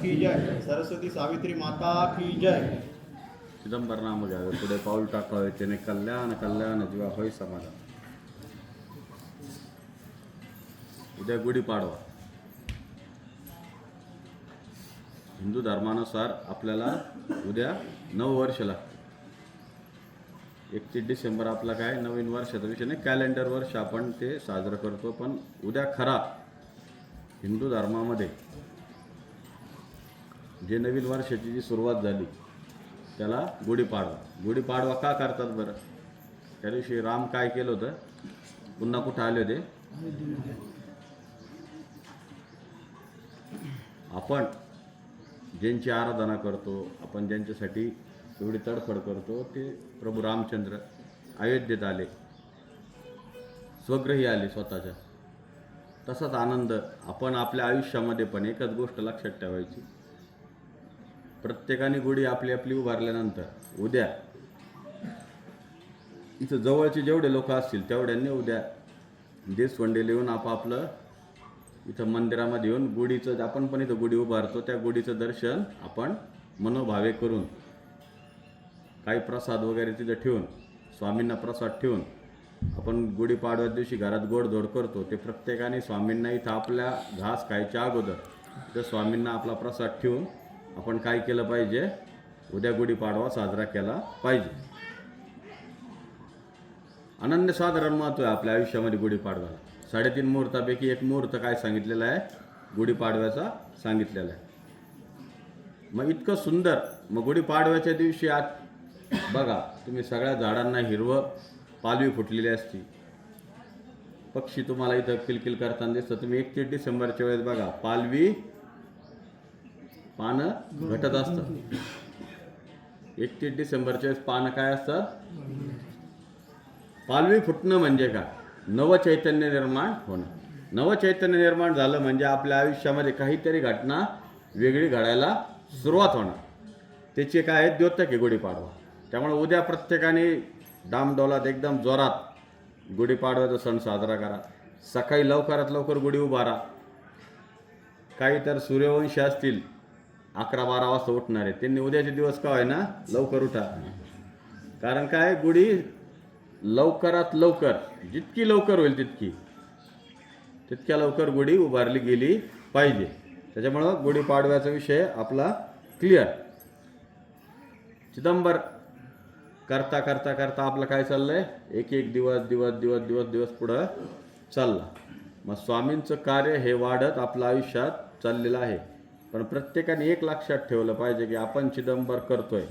की जय। सरस्वती सावित्री माता की जय। चिदंबर नाम हो घ्यावे पुढे पाऊल टाकावे त्याने कल्याण कल्याण जीवा होय समाधान। उद्या गुढीपाडवा हिंदू धर्मानुसार आपल्याला उद्या नऊ वर्ष लागते एकतीस डिसेंबर आपला काय? नवीन वर्षाचा विषय कॅलेंडर वर्ष आपण ते साजरं करतो पण उद्या खरा हिंदू धर्मामध्ये जे नवीन वर्षाची जी सुरुवात झाली त्याला गुढीपाडवा. गुढीपाडवा का करतात बरं? त्या दिवशी राम काय केलं होतं? पुन्हा कुठं आले होते? आपण ज्यांची आराधना करतो आपण ज्यांच्यासाठी एवढी तडफड करतो ते प्रभू रामचंद्र अयोध्येत आले. स्वग्रही आले स्वतःच्या. तसाच आनंद आपण आपल्या आयुष्यामध्ये पण एकच गोष्ट लक्षात ठेवायची. प्रत्येकाने गुढी आपली आपली उभारल्यानंतर उद्या. इथं जवळचे जेवढे लोक असतील तेवढ्यांनी उद्या देशवंडे येऊन आपापलं इथं मंदिरामध्ये येऊन गुढीचं आपण पण इथं गुढी उभारतो त्या गुढीचं दर्शन आपण मनोभावे करून काही प्रसाद वगैरे तिथं ठेवून स्वामींना प्रसाद ठेवून आपण गुढीपाडव्या दिवशी घरात गोडधोड करतो ते प्रत्येकाने स्वामींना इथं आपल्या घास खायच्या अगोदर त्या स्वामींना आपला प्रसाद ठेवून आपण काय केलं पाहिजे? उद्या गुढीपाडवा साजरा केला पाहिजे. अनन्य साधारण महत्त्व आहे आपल्या आयुष्यामध्ये गुढीपाडव्याला साडेतीन मुहूर्तापैकी एक मुहूर्त काय सांगितलेला आहे? गुढीपाडव्याचा सांगितलेला आहे. मग इतकं सुंदर मग गुढीपाडव्याच्या दिवशी आज बघा तुम्ही सगळ्या झाडांना हिरवं पालवी फुटलेली असती. पक्षी तुम्हाला इथं किलकिल करताना दिसतं तुम्ही एकतीस डिसेंबरच्या वेळेस बघा पालवी पानं घटत असतात एकतीस डिसेंबरच्या वेळेस पानं काय असतात पालवी फुटणं म्हणजे काय नवचैतन्य निर्माण होणं. नवचैतन्य निर्माण झालं म्हणजे आपल्या आयुष्यामध्ये काहीतरी घटना वेगळी घडायला सुरुवात होणार. त्याची काय आहे द्योतक आहे गुढीपाडवा. त्यामुळे उद्या प्रत्येकाने डामडोलात एकदम जोरात गुढीपाडव्याचा सण साजरा करा. सकाळी लवकरात लवकर गुढी उभारा. काही तर सूर्यवंशी असतील अकरा बारा वाजता उठणार आहे. त्यांनी उद्याचे दिवस का ना लवकर उठा. कारण काय? गुढी लवकरात लवकर जितकी लवकर होईल तितकी. तितक्या लवकर गुढी उभारली गेली पाहिजे. त्याच्यामुळं गुढीपाडव्याचा विषय आपला क्लिअर चिदंबर करता करता करता आपलं काय चाललंय? एक एक दिवस दिवस दिवस दिवस दिवस पुढं चालला. मग स्वामींचं कार्य हे वाढत आपल्या आयुष्यात चाललेलं आहे. पण प्रत्येकाने एक लक्षात ठेवलं पाहिजे की आपण चिदंबर करतोय.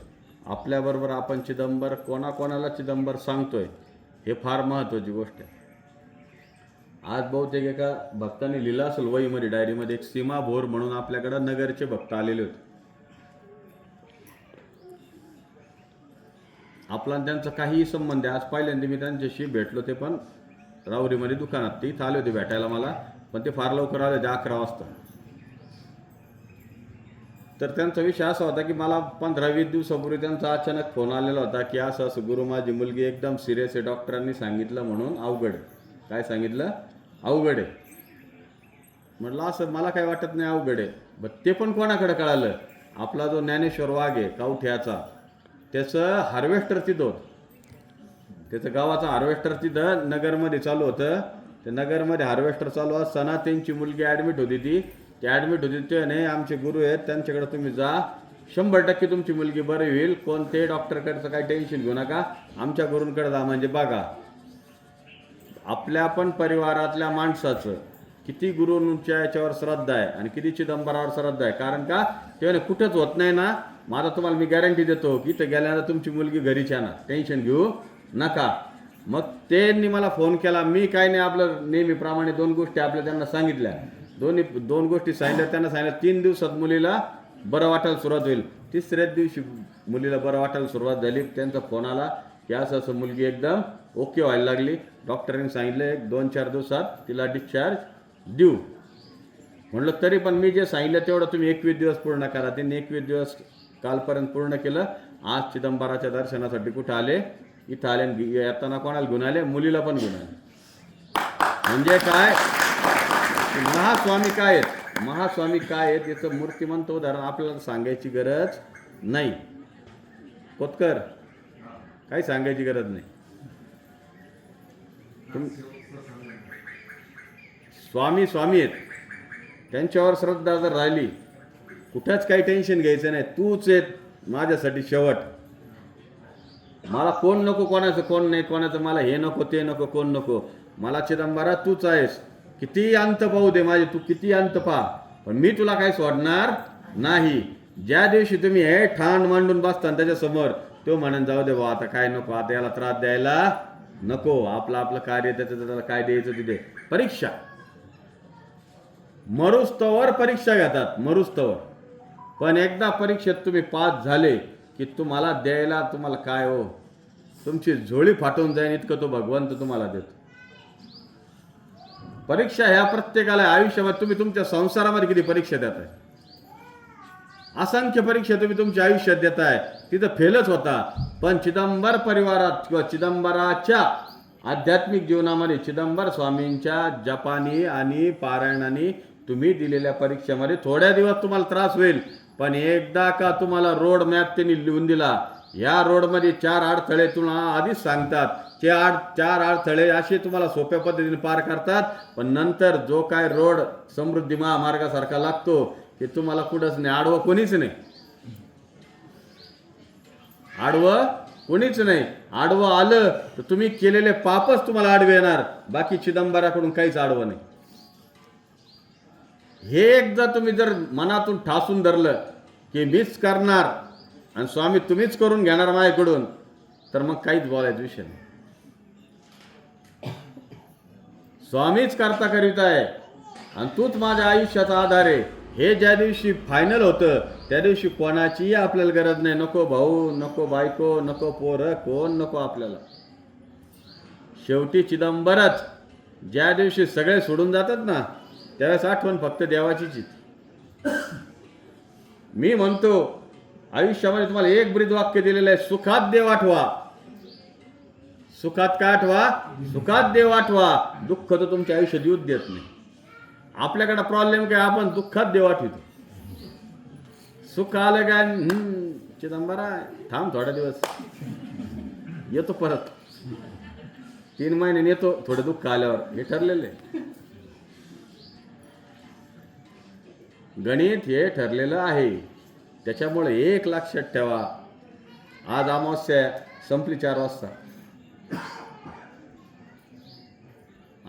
आपल्याबरोबर आपण चिदंबर कोणाकोणाला चिदंबर सांगतोय हे फार महत्त्वाची गोष्ट आहे. आज बहुतेक एका भक्ताने लिहिलं असेल वहीमध्ये डायरीमध्ये एक सीमा भोर म्हणून आपल्याकडं नगरचे भक्त आलेले होते. आपला त्यांचा काहीही संबंध आहे. आज पहिल्यांदा मी त्यांच्याशी भेटलो ते पण रावरीमध्ये दुकानात. ते इथं आले होते भेटायला मला पण ते फार लवकर आले होते अकरा वाजता. तर त्यांचा विषय असा होता की मला पंधरा वीस दिवसापूर्वी त्यांचा अचानक फोन आलेला होता की असं असं गुरु माझी मुलगी एकदम सिरियस आहे डॉक्टरांनी सांगितलं म्हणून अवघड आहे. काय सांगितलं? अवघड आहे. म्हटलं असं मला काय वाटत नाही अवघड आहे. बट ते पण कोणाकडे कळालं? आपला जो ज्ञानेश्वर वाघ आहे कावठ्याचा त्याचं हार्वेस्टर तिथं त्याचं गावाचं हार्वेस्टर तिथं नगरमध्ये चालू होतं. ते नगरमध्ये हार्वेस्टर चालू असताना त्यांची मुलगी ॲडमिट होती ती. ते ॲडमिट होते ते नाही आमचे गुरु आहेत त्यांच्याकडे तुम्ही जा. शंभर टक्के तुमची मुलगी बरी होईल. कोणते डॉक्टरकडचं काही टेन्शन घेऊ नका. आमच्या गुरूंकडे जा म्हणजे बघा. आपल्या पण परिवारातल्या माणसाचं किती गुरुंच्या याच्यावर श्रद्धा आहे आणि किती चिदंबरावर श्रद्धा आहे. कारण का? ते म्हणे कुठंच होत नाही ना. माझा तुम्हाला मी गॅरंटी देतो की इथं गेल्यानंतर तुमची मुलगी घरीच येणार. टेन्शन घेऊ नका. मग त्यांनी मला फोन केला. मी काय नाही आपलं नेहमीप्रमाणे दोन गोष्टी आपल्या त्यांना सांगितल्या. दोन्ही दोन गोष्टी सांगितल्या. त्यांना सांगितलं तीन दिवसात मुलीला बरं वाटायला सुरुवात होईल. तिसऱ्याच दिवशी मुलीला बरं वाटायला सुरुवात झाली. त्यांचा फोन आला. की असं असं मुलगी एकदम ओके व्हायला लागली. डॉक्टरांनी सांगितलं एक दोन चार दिवसात तिला डिस्चार्ज देऊ. म्हणलं तरी पण मी जे सांगितलं तेवढं तुम्ही एकवीस दिवस पूर्ण करा. त्यांनी एकवीस दिवस कालपर्यंत पूर्ण केलं. आज चिदंबराच्या दर्शनासाठी कुठं आले? इथं आले आणि येताना कोणाला घेऊन आले? मुलीला पण घेऊन आले. म्हणजे काय? महास्वामी काय आहेत? महास्वामी काय आहेत याचं मूर्तिमंत उदाहरण आपल्याला सांगायची गरज नाही. कोतकर काही सांगायची गरज नाही. तुम स्वामी स्वामी आहेत. त्यांच्यावर श्रद्धा जर राहिली कुठंच काही टेन्शन घ्यायचं नाही. तूच आहेत माझ्यासाठी शेवट. मला कोण नको कोणाचं कोण नाही कोणाचं मला हे नको ते नको कोण नको. मला चिदंबरा तूच आहेस. किती अंत पाहू दे माझे तू किती अंत पा पण मी तुला काही सोडणार नाही. ज्या दिवशी तुम्ही हे ठाण मांडून बसता त्याच्यासमोर तो म्हणून जाऊ दे बा आता काय नको आता याला त्रास द्यायला नको. आपलं आपलं कार्य त्याचं त्याला काय द्यायचं तिथे परीक्षा. मरुस्तवर परीक्षा घेतात मरुस्तवर पण एकदा परीक्षेत तुम्ही पास झाले की तुम्हाला द्यायला तुम्हाला काय हो? तुमची झोळी फाटून जाईल इतकं तो भगवंत तुम्हाला देतो. परीक्षा ह्या प्रत्येकाला आयुष्यामध्ये तुम्ही तुमच्या संसारामध्ये किती परीक्षा देताय? असंख्य परीक्षा तुम्ही तुमच्या आयुष्यात देताय. तिथं फेलच होता. पण चिदंबर परिवारात किंवा चिदंबराच्या आध्यात्मिक जीवनामध्ये चिदंबर स्वामींच्या जपानी आणि पारायणाने तुम्ही दिलेल्या परीक्षेमध्ये थोड्या दिवस तुम्हाला त्रास होईल. पण एकदा का तुम्हाला रोड मॅप त्यांनी लिहून दिला या रोडमध्ये चार अडथळे तुम्हाला आधीच सांगतात. ते आड चार अडथळे असे तुम्हाला सोप्या पद्धतीने पार करतात. पण नंतर जो काय रोड समृद्धी महामार्गासारखा लागतो ते तुम्हाला कुठंच नाही. आडवं कोणीच नाही. आडवं कोणीच नाही. आडवं आलं तर तुम्ही केलेले पापच तुम्हाला आडवे येणार. बाकी चिदंबराकडून काहीच आडवं नाही. हे एकदा तुम्ही जर मनातून ठासून धरलं की मीच करणार आणि स्वामी तुम्हीच करून घेणार माझ्याकडून तर मग काहीच बोलायचं विषय नाही. स्वामीच करता करीत आहे. आणि तूच माझ्या आयुष्याचा आधार आहे. हे ज्या दिवशी फायनल होतं त्या दिवशी कोणाचीही आपल्याला गरज नाही. नको भाऊ नको बायको नको पोरं कोण नको आपल्याला. शेवटी चिदंबरच ज्या दिवशी सगळे सोडून जातात ना त्यावेळेस आठवण फक्त देवाचीच मी म्हणतो आयुष्यामध्ये तुम्हाला एक ब्रीद वाक्य दिलेलं आहे सुखात देव आठवा. सुखात काय आठवा? सुखात देव आठवा. दुःख तर तुमच्या आयुष्यात येऊच देत नाही. आपल्याकडे प्रॉब्लेम काय? आपण दुःखात देव आठवतो. सुख आलं काय चिदंबरा थांब थोडा दिवस. येतो परत. तीन महिने येतो. थोडं दुःख आल्यावर. हे ठरलेलं आहे. गणित हे ठरलेलं आहे. त्याच्यामुळे एक लक्षात ठेवा. आज अमावस्या संपली चार वाजता.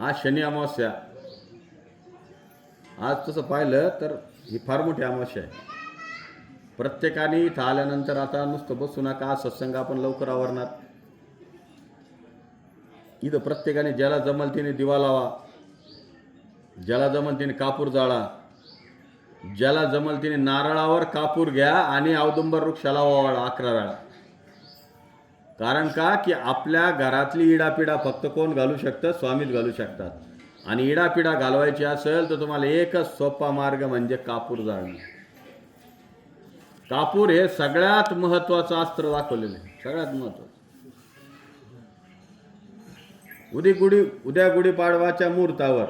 आज शनी अमावस्या. आज तसं पाहिलं तर ही फार मोठी अमावस्या आहे. प्रत्येकाने इथं आल्यानंतर आता नुसतं बसू नका आज सत्संग आपण लवकर आवरणार. इथं प्रत्येकाने ज्याला जमल तिने दिवा लावा. ज्याला जमल तिने कापूर जाळा. ज्याला जमल तिने नारळावर कापूर घ्या आणि औदुंबर वृक्षाला वावाळा अकरा वेळा कारण का? की आपल्या घरातली इडापिडा फक्त कोण घालू शकतं? स्वामीच घालू शकतात. आणि इडापिडा घालवायची असेल तर तुम्हाला एकच सोपा मार्ग म्हणजे कापूर जाळणं. कापूर हे सगळ्यात महत्वाचं अस्त्र दाखवलेलं आहे. सगळ्यात महत्वाचं उदी गुढी उद्या गुढीपाडवाच्या मुहूर्तावर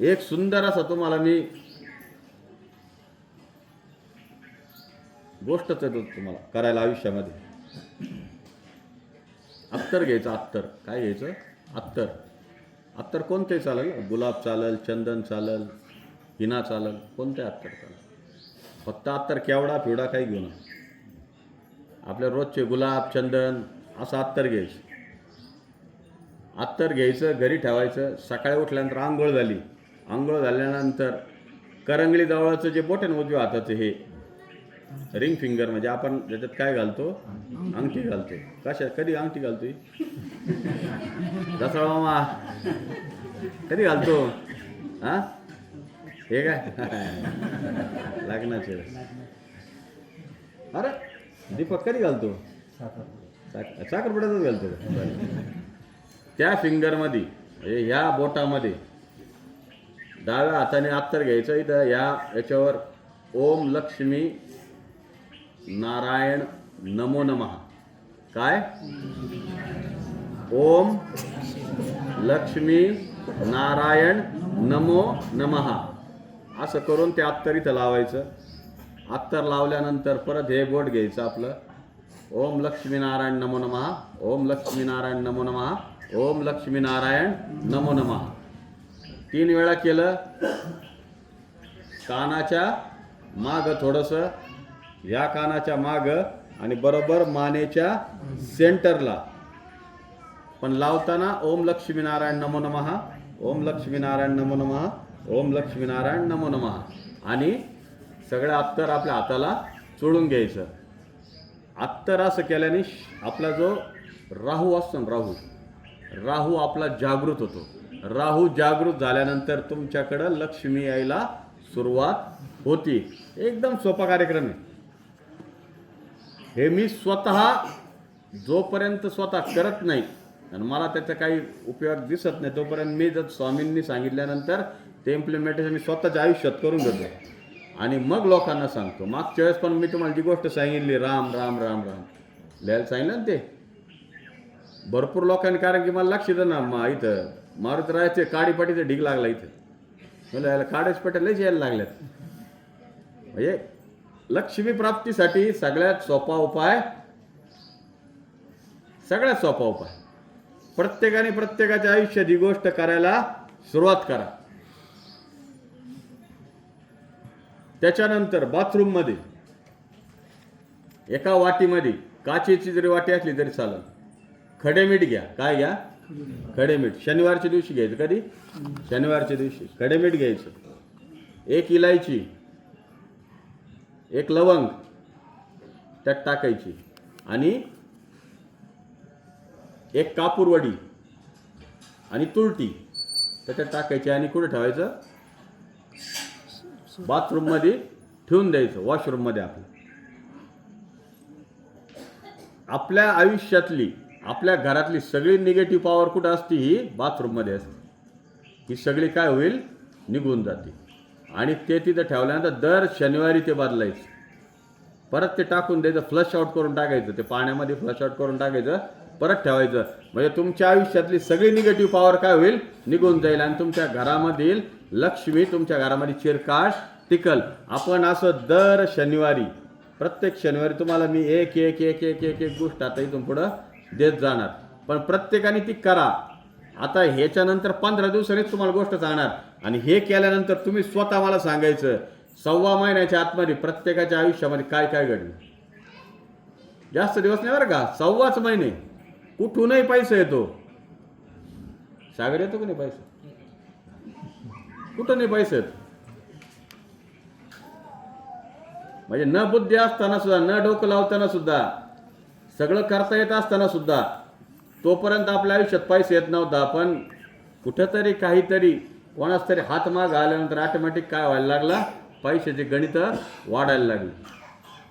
एक सुंदर असा तुम्हाला मी गोष्टच येतो तुम्हाला करायला आयुष्यामध्ये. अत्तर घ्यायचं अत्तर. काय घ्यायचं? अत्तर. अत्तर कोणते चालेल? गुलाब चालेल चंदन चालेल हिना चालेल कोणते अत्तर चालेल? फक्त अत्तर केवडा पिवडा काही घेऊ नका. आपल्या रोजचे गुलाब चंदन असं अत्तर घ्यायचं. अत्तर घ्यायचं घरी ठेवायचं. सकाळी उठल्यानंतर आंघोळ झाली. आंघोळ झाल्यानंतर करंगळीजवळचं जे बोटन उजव्या हाताचं हे रिंग फिंगर म्हणजे आपण त्याच्यात काय घालतो? अंगठी घालतो कशा? कधी अंगठी घालतो ही? दसरा मामा. कधी घालतो? हा? हे काय? लग्नाचे अरे दीपक कधी घालतो? साखरपुड्यातच घालतो. त्या फिंगरमध्ये म्हणजे ह्या बोटामध्ये डाव्या हाताने अत्तर घ्यायचं. इथं या याच्यावर ओम लक्ष्मी नारायण नमो नमः. काय? ओम लक्ष्मी नारायण नमो नमः. असं करून ते अत्तर इथं लावायचं. अत्तर लावल्यानंतर परत हे बोट घ्यायचं आपलं. ओम लक्ष्मीनारायण नमो नमः. ओम लक्ष्मीनारायण नमो नमः. ओम लक्ष्मीनारायण नमो नमः. तीन वेळा केलं. कानाच्या माग थोडंसं. या कानाच्या माग आणि बरोबर मानेच्या सेंटरला. पण लावताना ओम लक्ष्मीनारायण नमो नमहा ओम लक्ष्मीनारायण नमो नमहा ओम लक्ष्मीनारायण नमो नमहा आणि सगळं अत्तर आपल्या हाताला चोळून घ्यायचं. अत्तर असं केल्याने श- आपला जो राहू असतो ना राहू राहू आपला जागृत होतो. राहू जागृत झाल्यानंतर तुमच्याकडं लक्ष्मी यायला सुरुवात होती. एकदम सोपा कार्यक्रम आहे. हे मी स्वतः जोपर्यंत स्वतः करत नाही आणि मला त्याचा काही उपयोग दिसत नाही तोपर्यंत मी जर स्वामींनी सांगितल्यानंतर ते इम्प्लिमेंटेशन मी स्वतःच्या आयुष्यात करून घेतो. आणि मग लोकांना सांगतो. मागच्या वेळेस पण मी तुम्हाला जी गोष्ट सांगितली राम राम राम राम. लिहायला सांगितलं ना ते? भरपूर लोकांनी कारण की मला लक्ष येतं ना मा इथं. मारुती राहायचे काडीपाटीचं ढीग लागला इथं. मला यायला काडेच पटेल लयच यायला लागल्यात. म्हणजे लक्ष्मी प्राप्तीसाठी सगळ्यात सोपा उपाय सगळ्यात सोपा उपाय. प्रत्येकाने प्रत्येकाच्या आयुष्यात ही गोष्ट करायला सुरुवात करा. त्याच्यानंतर बाथरूममध्ये एका वाटीमध्ये काचेची जरी वाटी असली तरी चालेल. खडे मीठ घ्या. काय घ्या? खडे मीठ. शनिवारच्या दिवशी घ्यायचं कधी? शनिवारच्या दिवशी खडे मीठ घ्यायचं. एक इलायची एक लवंग त्यात टाकायची. आणि एक कापूरवडी आणि तुरटी त्याच्यात टाकायची आणि कुठे ठेवायचं? बाथरूममध्ये ठेवून द्यायचं वॉशरूममध्ये आपलं. आपल्या आयुष्यातली आपल्या घरातली सगळी निगेटिव्ह पॉवर कुठं असते? ही बाथरूममध्ये असते. ही सगळी काय होईल? निघून जाते. आणि ते तिथं ठेवल्यानंतर दर शनिवारी ते बदलायचं. परत ते टाकून द्यायचं फ्लश आउट करून टाकायचं. ते पाण्यामध्ये फ्लश आउट करून टाकायचं परत ठेवायचं. म्हणजे तुमच्या आयुष्यातली सगळी निगेटिव्ह पॉवर काय होईल? निघून जाईल. आणि तुमच्या घरामधील लक्ष्मी तुमच्या घरामध्ये चिरकाश टिकल. आपण असं दर शनिवारी प्रत्येक शनिवारी तुम्हाला मी एक एक एक एक एक एक गोष्ट आता इथून पुढं देत जाणार. पण प्रत्येकाने ती करा. आता ह्याच्यानंतर पंधरा दिवसांनीच तुम्हाला गोष्ट सांगणार. आणि हे केल्यानंतर तुम्ही स्वतः मला सांगायचं सव्वा महिन्याच्या आतमध्ये प्रत्येकाच्या आयुष्यामध्ये काय काय घडलं? जास्त दिवस नाही बरं का? सव्वाच महिने. कुठूनही पैसा येतो. सागर येतो की नाही पैसा? कुठं नाही पैसे येतो. म्हणजे न बुद्धी असताना सुद्धा न डोकं लावताना सुद्धा सगळं करता येत असताना सुद्धा तोपर्यंत आपल्या आयुष्यात पैसे येत नव्हता. पण कुठंतरी काहीतरी कोणाच तरी हात माग आल्यानंतर ऑटोमॅटिक काय व्हायला लागला? पैशाचे गणित वाढायला लागली.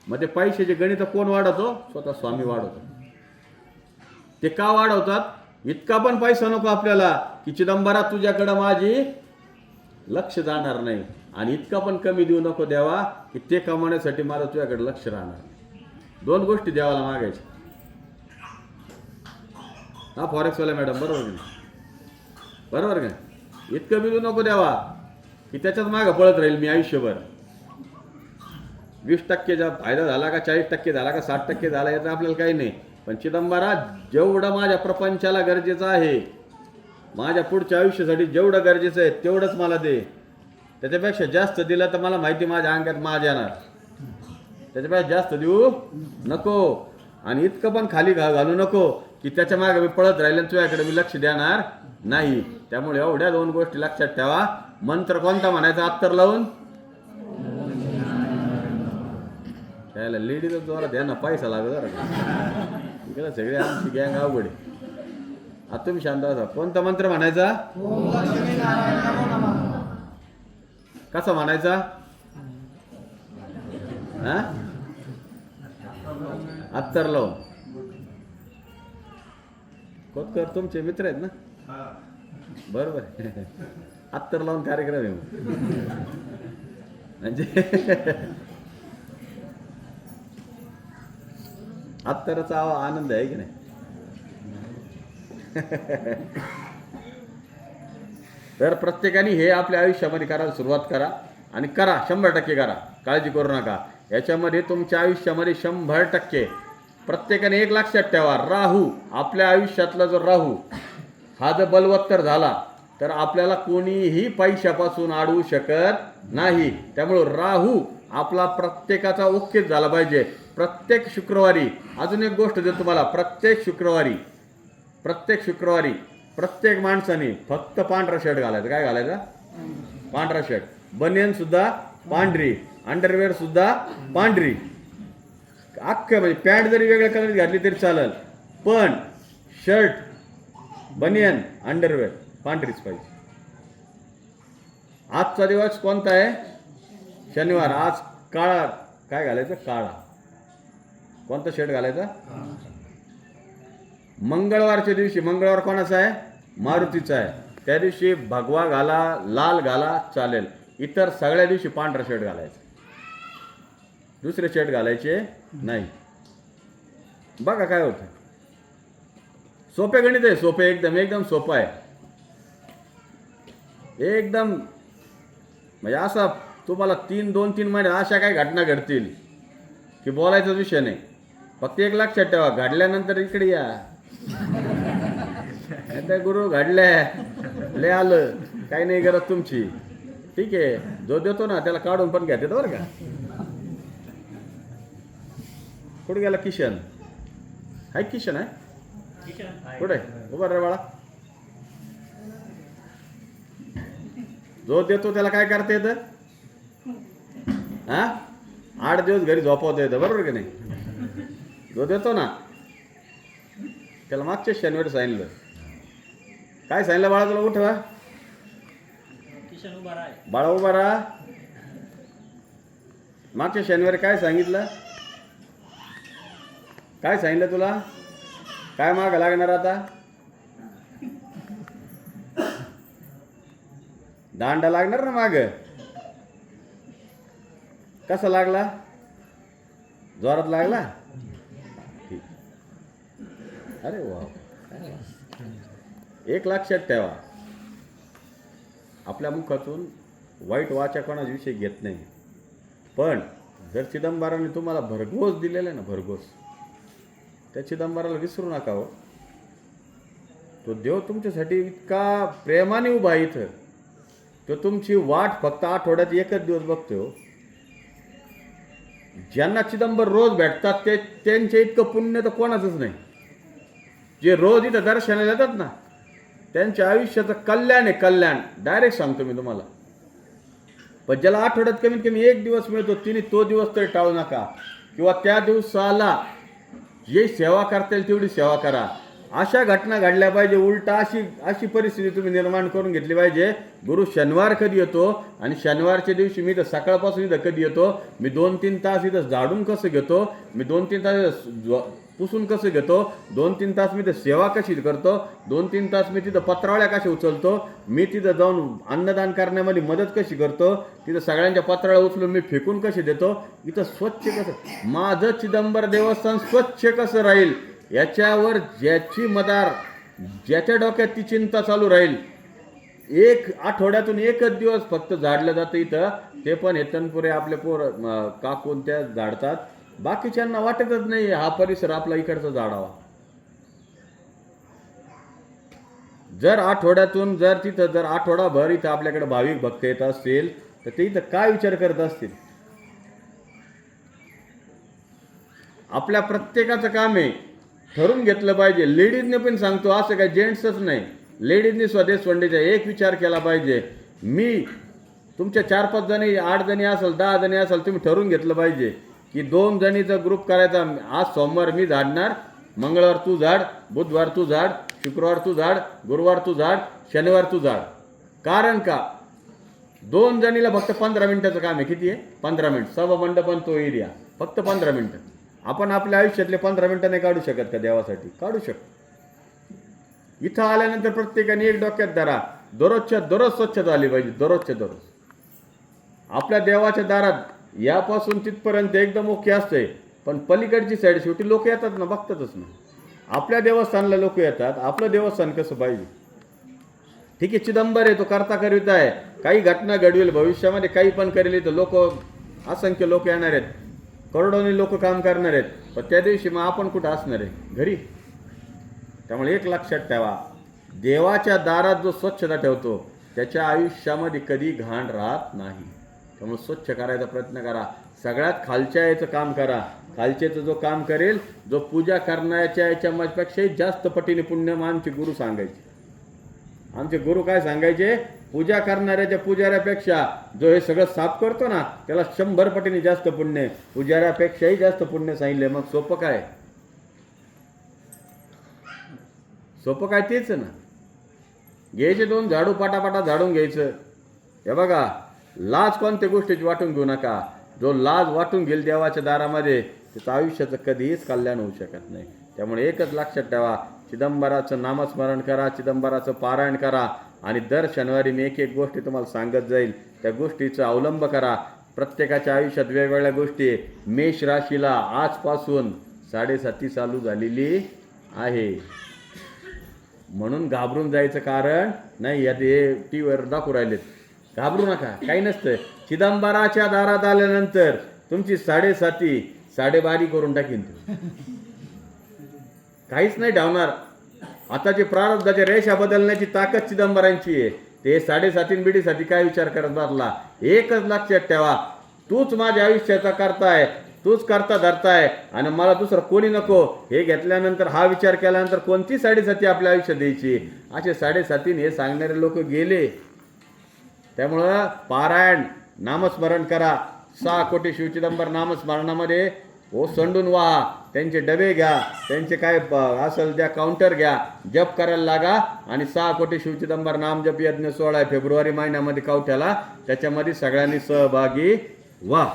मग ते पैशाचे गणित कोण वाढवतो? स्वतः स्वामी वाढवतो. ते का वाढवतात? इतका पण पैसा नको आपल्याला की चिदंबरा तुझ्याकडं माझी लक्ष जाणार नाही. आणि इतका पण कमी देऊ नको द्यावा की ते कमावण्यासाठी मला तुझ्याकडे लक्ष राहणार दोन गोष्टी देवाला मागायच्या. हा फॉरेक्सवाला मॅडम बरोबर का बरोबर का इतकं बिलू नको द्यावा की त्याच्यात मागं पळत राहील मी आयुष्यभर. वीस टक्केचा फायदा झाला का चाळीस टक्के झाला का साठ टक्के झाला याचं आपल्याला काही नाही. पण चिदंबरा जेवढं माझ्या प्रपंचाला गरजेचं आहे माझ्या पुढच्या आयुष्यासाठी जेवढं गरजेचं आहे तेवढंच मला दे. त्याच्यापेक्षा जास्त दिलं तर मला माहिती माझ्या अंगात माझ येणार. त्याच्यापेक्षा जास्त देऊ नको. आणि इतकं पण खाली घा घालू नको. की त्याच्यामागे मी पळत राहिले आणि तुझ्याकडे मी लक्ष देणार नाही. त्यामुळे एवढ्या दोन गोष्टी लक्षात ठेवा. मंत्र कोणता म्हणायचा? अत्तर लावून. त्याला लेडीज जोरात द्या पैसा लागत बरं का. इकडे सगळे आमची गँग अवघड आहे. आता तुम्ही शांत असा कोणता मंत्र म्हणायचा? कसा म्हणायचा? हा? अत्तर लावून. कोतकर तुमचे मित्र आहेत ना? बरोबर. अत्तर लावून कार्यक्रम आहे म्हणजे अत्तराचा आनंद आहे की नाही? तर प्रत्येकाने हे आपल्या आयुष्यामध्ये करायला सुरुवात करा आणि करा शंभर टक्के करा. काळजी करू नका. याच्यामध्ये तुमच्या आयुष्यामध्ये शंभर टक्के प्रत्येकाने एक लक्षात ठेवा राहू. आपल्या आयुष्यातला जो राहू हा जर बलवत्तर झाला तर आपल्याला कोणीही पैशापासून अडवू शकत नाही. त्यामुळं राहू आपला प्रत्येकाचा ओकेच झाला पाहिजे. प्रत्येक शुक्रवारी अजून एक गोष्ट देतो तुम्हाला प्रत्येक शुक्रवारी प्रत्येक शुक्रवारी प्रत्येक माणसाने फक्त पांढरा शर्ट घालायचा. काय घालायचा? पांढरा शर्ट. बनियन सुद्धा पांढरी अंडरवेअर सुद्धा पांढरी. अख्खं म्हणजे पॅन्ट जरी वेगळ्या कलर घातली तरी चालेल. पण शर्ट बनियन अंडरवेअर पांढरीच पाहिजे. आजचा दिवस कोणता आहे? शनिवार. आज काळा काय घालायचं? काळा. कोणता शर्ट घालायचा? मंगळवारच्या दिवशी मंगळवार कोणाचा आहे? मारुतीचा आहे. त्या दिवशी भगवा घाला लाल घाला चालेल. इतर सगळ्या दिवशी पांढरा शर्ट घालायचा. दुसरे शर्ट घालायचे नाही. बघा काय होतं सोपे गणित आहे सोपे एकदम एकदम सोपं आहे. एकदम म्हणजे असा तुम्हाला तीन दोन तीन महिने अशा काही घटना घडतील की बोलायचाच विषय नाही. फक्त एक लक्षात ठेवा घडल्यानंतर इकडे या. गुरु घडल्या ले आलं काही नाही गरज तुमची. ठीक आहे जो देतो ना त्याला काढून पण घ्या देतो बरं का. कुठे गेला किशन? आहे किशन आहे कुठे उभा रे बाळा. जो देतो त्याला काय करता येतं? हा? आठ दिवस घरी झोपवता येतं बरोबर की नाही? जो देतो ना त्याला मागच्या शनिवारी सांगितलं. काय सांगितलं बाळा तुला? उठवा बाळा उभा राहा. मागच्या शनिवारी काय सांगितलं? काय सांगितलं तुला? काय माग लागणार आता? दांडा लागणार ना माग? कसा लागला? जोरात लागला? ठीक. अरे वा. एक लक्षात ठेवा. आपल्या मुखातून वाईट वाचा कोणाचा विषय घेत नाही. पण जर चिदंबराने तुम्हाला भरघोस दिलेला आहे ना भरघोस. त्या चिदंबराला विसरू नका हो. तो देव तुमच्यासाठी इतका प्रेमाने उभा आहे इथं. तो तुमची वाट फक्त आठवड्यात एकच दिवस बघतो हो. ज्यांना चिदंबर रोज भेटतात ते त्यांचे इतकं पुण्य तर कोणाचंच नाही. जे रोज इथं दर्शनाला येतात ना त्यांच्या आयुष्याचं कल्याण आहे कल्याण. डायरेक्ट सांगतो मी तुम्हाला. पण ज्याला आठवड्यात कमीत कमी एक दिवस मिळतो तिने तो दिवस तरी टाळू नका. किंवा त्या दिवसाला जे सेवा करता येईल तेवढी सेवा करा. अशा घटना घडल्या पाहिजे उलटा अशी अशी परिस्थिती तुम्ही निर्माण करून घेतली पाहिजे. गुरु शनिवार कधी येतो आणि शनिवारच्या दिवशी मी तर सकाळपासून इथं कधी येतो? मी दोन तीन तास इथं झाडून कसं घेतो? मी दोन तीन तास पुसून कसं घेतो? दोन तीन तास मी ते सेवा कशी करतो? दोन तीन तास मी तिथं पत्रावळ्या कशा उचलतो? मी तिथं जाऊन अन्नदान करण्यामध्ये मदत कशी करतो? तिथं सगळ्यांच्या पत्रावळ्या उचलून मी फेकून कशी देतो? इथं स्वच्छ कसं माझं चिदंबर देवस्थान स्वच्छ कसं राहील? याच्यावर ज्याची मदार ज्याच्या डोक्यात ती चिंता चालू राहील एक आठवड्यातून एकच दिवस फक्त झाडलं जातं इथं. ते पण हेतनपुरे आपले पोर का कोणत्या त्या झाडतात. बाकीच्यांना वाटतच नाही हा परिसर आपला इकडचा झाडावा. जर आठवड्यातून जर तिथं जर आठवडाभर इथं आपल्याकडे भाविक भक्त येत असतील तर ते इथं काय विचार करत असतील? आपल्या प्रत्येकाचं काम आहे ठरून घेतलं पाहिजे. लेडीजने पण सांगतो असं काय जेंट्सच नाही. लेडीजने स्वदेश वंडेचा एक विचार केला पाहिजे. मी तुमच्या चार पाच जणी आठ जणी असेल दहा जणी असेल तुम्ही ठरवून घेतलं पाहिजे की दोन जणीचा ग्रुप करायचा. आज सोमवार मी झाडणार मंगळवार तू झाड बुधवार तू झाड शुक्रवार तू झाड गुरुवार तू झाड शनिवार तू झाड. कारण का? दोन जणीला फक्त पंधरा मिनिटाचं काम आहे. किती आहे? पंधरा मिनिट. सभा मंडपन तो एरिया. फक्त पंधरा मिनिटं. आपण आपल्या आयुष्यातले पंधरा मिनटं नाही काढू शकत का देवासाठी? काढू शकतो. इथं आल्यानंतर प्रत्येकाने एक डोक्यात धरा दररोजच्या दररोज स्वच्छता झाली पाहिजे दररोजच्या दररोज. आपल्या देवाच्या दारात यापासून तिथपर्यंत एकदम ओके असते पण पलीकडची साईड शेवटी लोक येतात ना बघतातच ना. आपल्या देवस्थानला लोक येतात आपलं देवस्थान कसं पाहिजे? ठीक आहे चिदंबर आहे तो करता करीत आहे. काही घटना घडवेल भविष्यामध्ये काही पण करेल तर लोक असंख्य लोक येणार आहेत. करोडोनी लोक काम करणार आहेत पण त्या दिवशी मग आपण कुठं असणार आहे? घरी. त्यामुळे एक लक्षात ठेवा देवाच्या दारात जो स्वच्छता ठेवतो त्याच्या आयुष्यामध्ये कधी घाण राहत नाही. त्यामुळे स्वच्छ करायचा प्रयत्न करा. सगळ्यात खालच्या याचं काम करा. खालच्याचं जो काम करेल जो पूजा करण्याच्या याच्यापेक्षाही जास्त पटीने पुण्यमानचे गुरु सांगायचे. आमचे गुरु काय सांगायचे? पूजा करणाऱ्याच्या पुजाऱ्यापेक्षा जो हे सगळं साफ करतो ना त्याला शंभर पटीने जास्त पुण्य पुजाऱ्यापेक्षाही जास्त पुण्य सांगितले मग सोपं काय? सोपं काय तेच ना. घ्यायचे दोन झाडू पाटापाटा झाडून घ्यायचं. हे बघा लाज कोणत्या गोष्टीची वाटून घेऊ नका. जो लाज वाटून घेईल देवाच्या दारामध्ये त्याचं आयुष्याचं कधीच कल्याण होऊ शकत नाही. त्यामुळे एकच लक्षात ठेवा चिदंबराचं नामस्मरण करा चिदंबराचं पारायण करा आणि दर शनिवारी मी एक एक गोष्टी तुम्हाला सांगत जाईल. त्या गोष्टीचा अवलंब करा. प्रत्येकाच्या आयुष्यात वेगवेगळ्या गोष्टी मेष राशीला आजपासून साडेसाती चालू झालेली आहे. म्हणून घाबरून जायचं कारण नाही यात हे टी व्हीवर दाखवू राहिलेत. घाबरू नका काही नसतं. चिदंबराच्या दारात आल्यानंतर तुमची साडेसाती साडेबारी करून टाकीन तू काहीच नाही ठेवणार आता जे प्रारब्धाच्या रेषा बदलण्याची ताकद चिदंबरांची आहे. ते साडेसातीन बिडीसाठी काय विचार करत बसला? एकच लक्षात ठेवा. तूच माझ्या आयुष्याचा करताय तूच करता धरताय आणि मला दुसरं कोणी नको? हे घेतल्यानंतर हा विचार केल्यानंतर कोणती साडेसाती आपल्या आयुष्यात द्यायची? असे साडेसातीन हे सांगणारे लोक गेले. त्यामुळं पारायण नामस्मरण करा. सहा कोटी शिवचिदंबर नामस्मरणामध्ये हो, ओसंडून संडून व्हा त्यांचे डबे घ्या. त्यांचे काय असेल त्या काउंटर घ्या. जप करायला लागा आणि सहा कोटी शिवचिदंबर नाम जप यज्ञ सोहळा फेब्रुवारी महिन्यामध्ये कावठ्याला. त्याच्यामध्ये सगळ्यांनी सहभागी व्हा.